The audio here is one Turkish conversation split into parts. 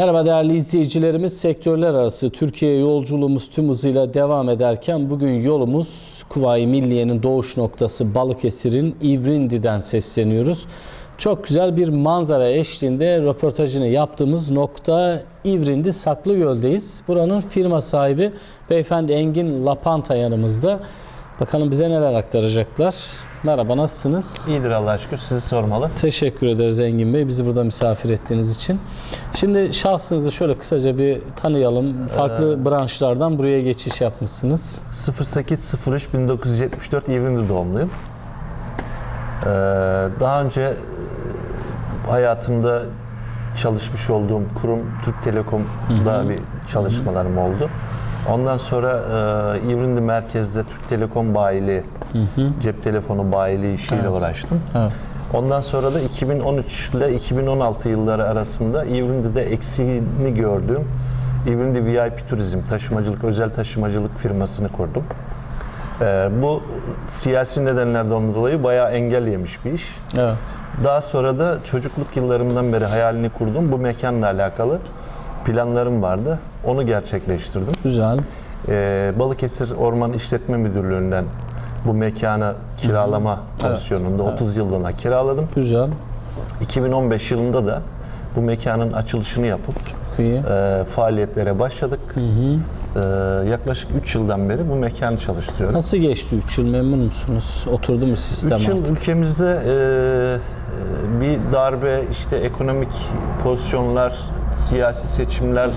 Merhaba değerli izleyicilerimiz. Sektörler arası Türkiye yolculuğumuz tüm hızıyla devam ederken bugün yolumuz Kuvayi Milliye'nin doğuş noktası Balıkesir'in İvrindi'den sesleniyoruz. Çok güzel bir manzara eşliğinde röportajını yaptığımız nokta İvrindi Saklıgöl'deyiz. Buranın firma sahibi beyefendi Engin Lapanta yanımızda. Bakalım bize neler aktaracaklar. Merhaba nasılsınız? İyidir Allah'a şükür. Sizi sormalı. Teşekkür ederiz Engin Bey bizi burada misafir ettiğiniz için. Şimdi şahsınızı şöyle kısaca bir tanıyalım. Farklı branşlardan buraya geçiş yapmışsınız. 0803 1974 İvrindi doğumluyum. Ee, daha önce e, hayatımda çalışmış olduğum kurum Türk Telekom'da bir çalışmalarım oldu. Ondan sonra e, İvrindi merkezde Türk Telekom bayiliği, cep telefonu bayiliği işiyle Evet. uğraştım. Evet. Ondan sonra da 2013 ile 2016 yılları arasında İvrindi'de eksiğini gördüğüm İvrindi VIP Turizm taşımacılık, özel taşımacılık firmasını kurdum. Ee, bu siyasi nedenlerden dolayı bayağı engel yemiş bir iş. Evet. Daha sonra da çocukluk yıllarımdan beri hayalini kurdum. Bu mekanla alakalı planlarım vardı. Onu gerçekleştirdim. Güzel. Ee, Balıkesir Orman İşletme Müdürlüğü'nden bu mekanı kiralama pozisyonunda 30 yıllığına kiraladım. Güzel. 2015 yılında da bu mekanın açılışını yapıp Çok iyi. e, faaliyetlere başladık. E, yaklaşık 3 yıldan beri bu mekanı çalıştırıyoruz. Nasıl geçti 3 yıl memnun musunuz? Oturdu mu sistem 3 yıl artık? ülkemizde e, e, bir darbe, işte ekonomik pozisyonlar, siyasi seçimlerle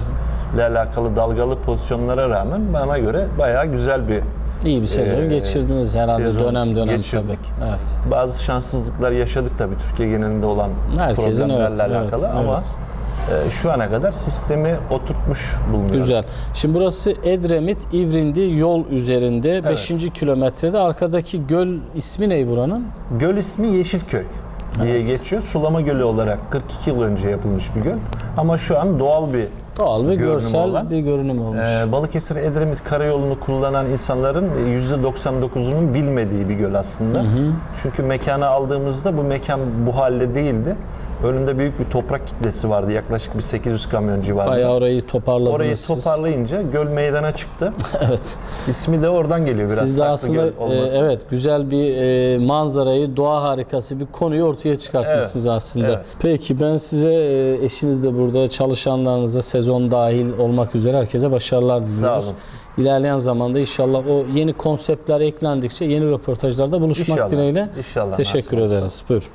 alakalı dalgalı pozisyonlara rağmen bana göre bayağı güzel bir İyi bir sezon Ee, geçirdiniz herhalde sezon dönem dönem geçirdik. tabii. Evet. bazı şanssızlıklar yaşadık tabii Türkiye genelinde olan Herkesin problemlerle evet, evet, alakalı ama evet. e, şu ana kadar sistemi oturtmuş bulunuyor. Güzel. Şimdi burası Edremit İvrindi yol üzerinde 5. kilometrede. Arkadaki göl ismi ne buranın? Göl ismi Yeşilköy diye Evet. geçiyor. Sulama Gölü olarak 42 yıl önce yapılmış bir göl. Ama şu an doğal bir Doğal bir görsel olan. bir görünüm olmuş. Ee, Balıkesir Edremit Karayolu'nu kullanan insanların %99'unun bilmediği bir göl aslında. Çünkü mekanı aldığımızda bu mekan bu halde değildi. Önünde büyük bir toprak kitlesi vardı. Yaklaşık bir 800 kamyon civarında. Bayağı orayı toparladınız Orayı siz. toparlayınca göl meydana çıktı. Evet. İsmi de oradan geliyor biraz. Siz de Saklı aslında e, evet güzel bir e, manzarayı, doğa harikası bir konuyu ortaya çıkartmışsınız Evet, aslında. evet. Peki ben size e, eşiniz de burada çalışanlarınıza sezon dahil olmak üzere herkese başarılar diliyoruz. olun. İlerleyen zamanda inşallah o yeni konseptler eklendikçe yeni röportajlarda buluşmak İnşallah, dileğiyle. inşallah, Teşekkür ederiz. Buyurun.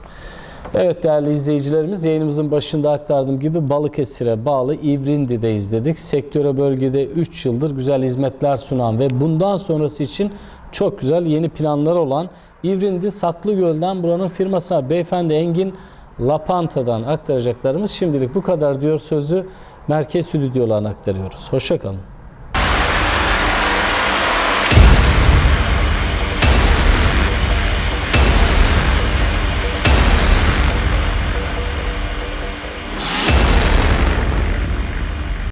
Evet değerli izleyicilerimiz yayınımızın başında aktardığım gibi Balıkesir'e bağlı İvrindi'deyiz dedik. Sektöre bölgede 3 yıldır güzel hizmetler sunan ve bundan sonrası için çok güzel yeni planlar olan İvrindi Saklıgöl'den buranın firması beyefendi Engin Lapanta'dan aktaracaklarımız şimdilik bu kadar diyor sözü merkez stüdyolarına aktarıyoruz. Hoşçakalın.